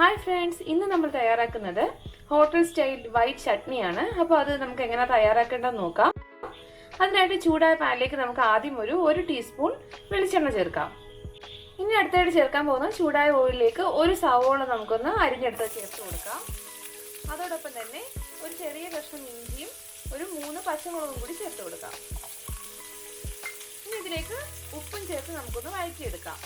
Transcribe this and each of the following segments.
Hi friends ഇന്ന് നമ്മൾ തയ്യാറാക്കുന്നത് ഹോട്ടൽ സ്റ്റൈൽ വൈറ്റ് ചട്നിയാണ് അപ്പോൾ അത് നമുക്ക് എങ്ങനെ തയ്യാറാക്കേണ്ടതെന്ന് നോക്കാം. അതിനായിട്ട് ചൂടായ പാനിലേക്ക് നമുക്ക് ആദ്യം ഒരു ഒരു ടീസ്പൂൺ വെളിച്ചെണ്ണ ചേർക്കാം. ഇനി അടുത്തായിട്ട് ചേർക്കാൻ പോകുന്ന ചൂടായ ഓയിലിലേക്ക് ഒരു സവോള നമുക്കൊന്ന് അരിഞ്ഞെടുത്ത് ചേർത്ത് കൊടുക്കാം. അതോടൊപ്പം തന്നെ ഒരു ചെറിയ കഷ്ണം ഇഞ്ചിയും ഒരു മൂന്ന് പച്ചമുളകും കൂടി ചേർത്ത് കൊടുക്കാം. ഇനി ഇതിലേക്ക് ഉപ്പും ചേർത്ത് നമുക്കൊന്ന് വഴറ്റിയെടുക്കാം.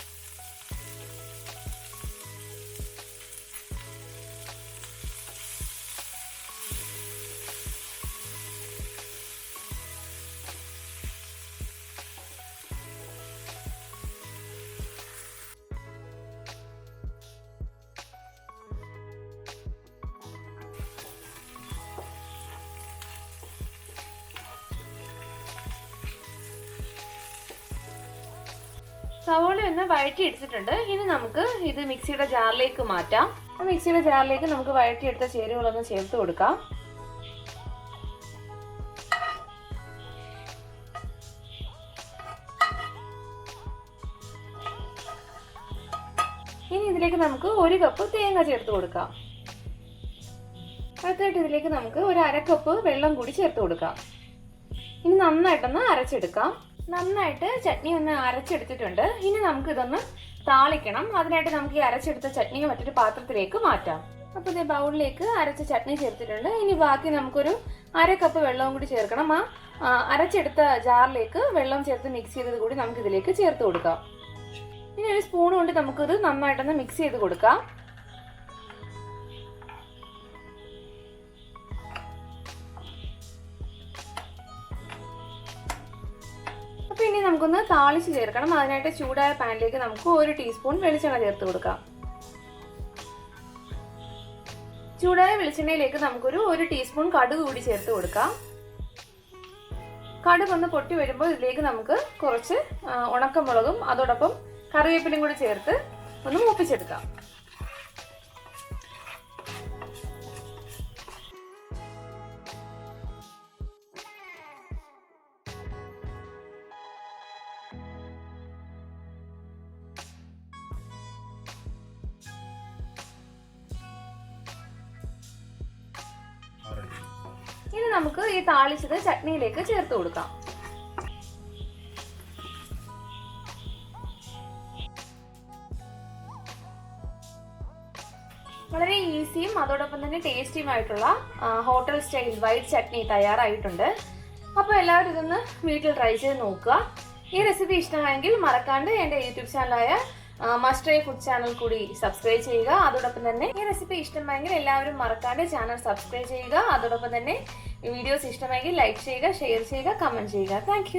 സവോള ഒന്ന് വഴറ്റി എടുത്തിട്ടുണ്ട് ഇനി നമുക്ക് ഇത് മിക്സിയുടെ ജാറിലേക്ക് മാറ്റാം. മിക്സിയുടെ ജാറിലേക്ക് നമുക്ക് വഴറ്റി എടുത്ത ചേരുവകളൊന്ന് ചേർത്ത് കൊടുക്കാം. ഇനി ഇതിലേക്ക് നമുക്ക് ഒരു കപ്പ് തേങ്ങ ചേർത്ത് കൊടുക്കാം. അടുത്തായിട്ട് ഇതിലേക്ക് നമുക്ക് ഒരു അര കപ്പ് വെള്ളം കൂടി ചേർത്ത് കൊടുക്കാം. ഇനി നന്നായിട്ടൊന്ന് അരച്ചെടുക്കാം. നന്നായിട്ട് ചട്നി ഒന്ന് അരച്ചെടുത്തിട്ടുണ്ട്. ഇനി നമുക്ക് ഇതൊന്ന് താളിക്കണം. അതിനായിട്ട് നമുക്ക് ഈ അരച്ചെടുത്ത ചട്നി മറ്റൊരു പാത്രത്തിലേക്ക് മാറ്റാം. അപ്പോൾ ഇതേ ബൗളിലേക്ക് അരച്ച ചട്നി ചേർത്തിട്ടുണ്ട്. ഇനി ബാക്കി നമുക്കൊരു അര കപ്പ് വെള്ളവും കൂടി ചേർക്കണം. ആ അരച്ചെടുത്ത ജാറിലേക്ക് വെള്ളം ചേർത്ത് മിക്സ് ചെയ്തത് കൂടി നമുക്ക് ഇതിലേക്ക് ചേർത്ത് കൊടുക്കാം. ഇനി ഒരു സ്പൂൺ കൊണ്ട് നമുക്കിത് നന്നായിട്ടൊന്ന് മിക്സ് ചെയ്ത് കൊടുക്കാം. നമുക്കൊന്ന് താളിച്ച് ചേർക്കണം. അതിനായിട്ട് ചൂടായ പാനിലേക്ക് നമുക്ക് ഒരു ടീസ്പൂൺ വെളിച്ചെണ്ണ ചേർത്ത് കൊടുക്കാം. ചൂടായ വെളിച്ചെണ്ണയിലേക്ക് നമുക്കൊരു ഒരു ടീസ്പൂൺ കടുക് കൂടി ചേർത്ത് കൊടുക്കാം. കടുക് ഒന്ന് പൊട്ടി വരുമ്പോൾ ഇതിലേക്ക് നമുക്ക് കുറച്ച് ഉണക്കമുളകും അതോടൊപ്പം കറിവേപ്പിലും കൂടി ചേർത്ത് ഒന്ന് മൂപ്പിച്ചെടുക്കാം. നമുക്ക് ഈ താളിച്ചത് ചട്നിയിലേക്ക് ചേർത്ത് കൊടുക്കാം. വളരെ ഈസിയും അതോടൊപ്പം തന്നെ ടേസ്റ്റിയുമായിട്ടുള്ള ഹോട്ടൽ സ്റ്റൈൽ വൈറ്റ് ചട്നി തയ്യാറായിട്ടുണ്ട്. അപ്പോൾ എല്ലാവരും ഇതൊന്ന് വീട്ടിൽ ട്രൈ ചെയ്ത് നോക്കുക. ഈ റെസിപ്പി ഇഷ്ടമായെങ്കിൽ മറക്കാണ്ട് എന്റെ യൂട്യൂബ് ചാനലായ മസ്റ്റർ ഫുഡ് ചാനൽ കൂടി സബ്സ്ക്രൈബ് ചെയ്യുക. അതോടൊപ്പം തന്നെ ഈ റെസിപ്പി ഇഷ്ടമായെങ്കിൽ എല്ലാവരും മറക്കാതെ ചാനൽ സബ്സ്ക്രൈബ് ചെയ്യുക. അതോടൊപ്പം തന്നെ വീഡിയോസ് ഇഷ്ടമായെങ്കിൽ ലൈക്ക് ചെയ്യുക ഷെയർ ചെയ്യുക കമന്റ് ചെയ്യുക. താങ്ക്